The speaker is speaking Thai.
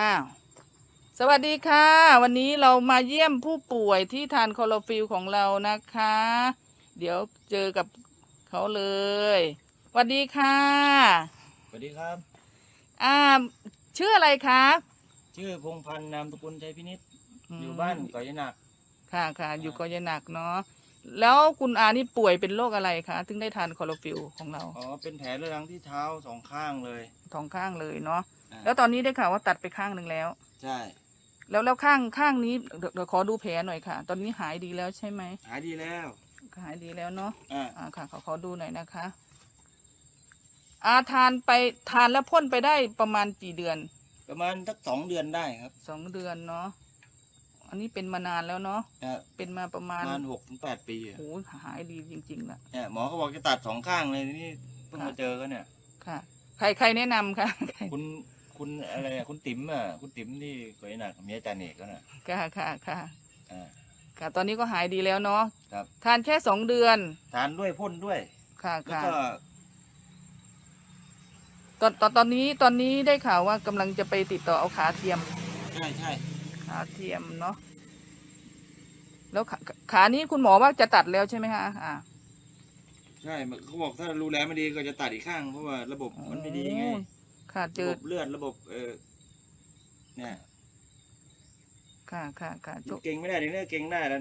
อ้าว สวัสดีค่ะ วันนี้เรามาเยี่ยมผู้ป่วยที่ทานคลอโรฟิลของเรานะคะ เดี๋ยวเจอกับเขาเลยสวัสดีค่ะสวัสดีครับ อ่าชื่ออะไรคะชื่อพงพันธ์นามสกุลชัยพินิษมอยู่บ้านเกาะยะหนัก ค่ะค่ะ อยู่กอยหนักเนาะแล้วคุณอานี่ป่วยเป็นโรคอะไรคะถึงได้ทานคลอโรฟิลของเรา อ๋อ เป็นแผลเรื้อรังที่เท้าสองข้างเลยสองข้างเลยเนาะอ่า แล้วตอนนี้ได้ข่าวว่าตัดไปข้างหนึ่งแล้ว ใช่ แล้วแล้วข้างข้างนี้เดี๋ยวเดี๋ยวขอดูแผลหน่อยค่ะ ตอนนี้หายดีแล้วใช่ไหมหายดีแล้ว หายดีแล้วเนาะอ่า อ่าค่ะขอขอดูหน่อยนะคะ อาทานไปทานแล้วพ่นไปได้ประมาณกี่เดือนประมาณสักสองเดือนได้ครับสองเดือนเนาะอันนี้เป็นมานานแล้วเนาะอ่าเป็นมาประปมาณระมาณหกถึงแปดปีอะโอ้โหหายดีจริงๆล่ะเนี่ยหมอเขาบอกจะตัดสองข้างเลยนี่เพิ่งค่ะมาเจอกันเนี่ย ค่ะ ใครใครแนะนำคะ คุณ คุณอะไรอะคุณติ๋มอะคุณติ๋มที่เกาะยะหนักเมียอาจารย์เอกก็น่ะค่ะค่ะค่ะอ่าค่ะ ตอนนี้ก็หายดีแล้วเนาะครับ ทานแค่สองเดือน ทานด้วยพ่นด้วยค่ะแล้วค่ะก็ตอนตอนตอนนี้ตอนนี้ได้ข่าวว่ากำลังจะไปติดต่อเอาขาเทียม ใช่ใช่ขาเทียมเนาะแล้วขาขานี้คุณหมอว่าจะตัดแล้วใช่ไหมคะอ่า ใช่เขาบอกถ้ารู้แลไม่ดีก็จะตัดอีกข้างเพราะว่าระบบมันไม่ดีไง โอ้ ค่ะเจระอบบเลือดระบบเออเนี่ยค่ะค่ะค่ะเก่งไม่ได้เดี๋ยวนี้เก่งได้แล้ว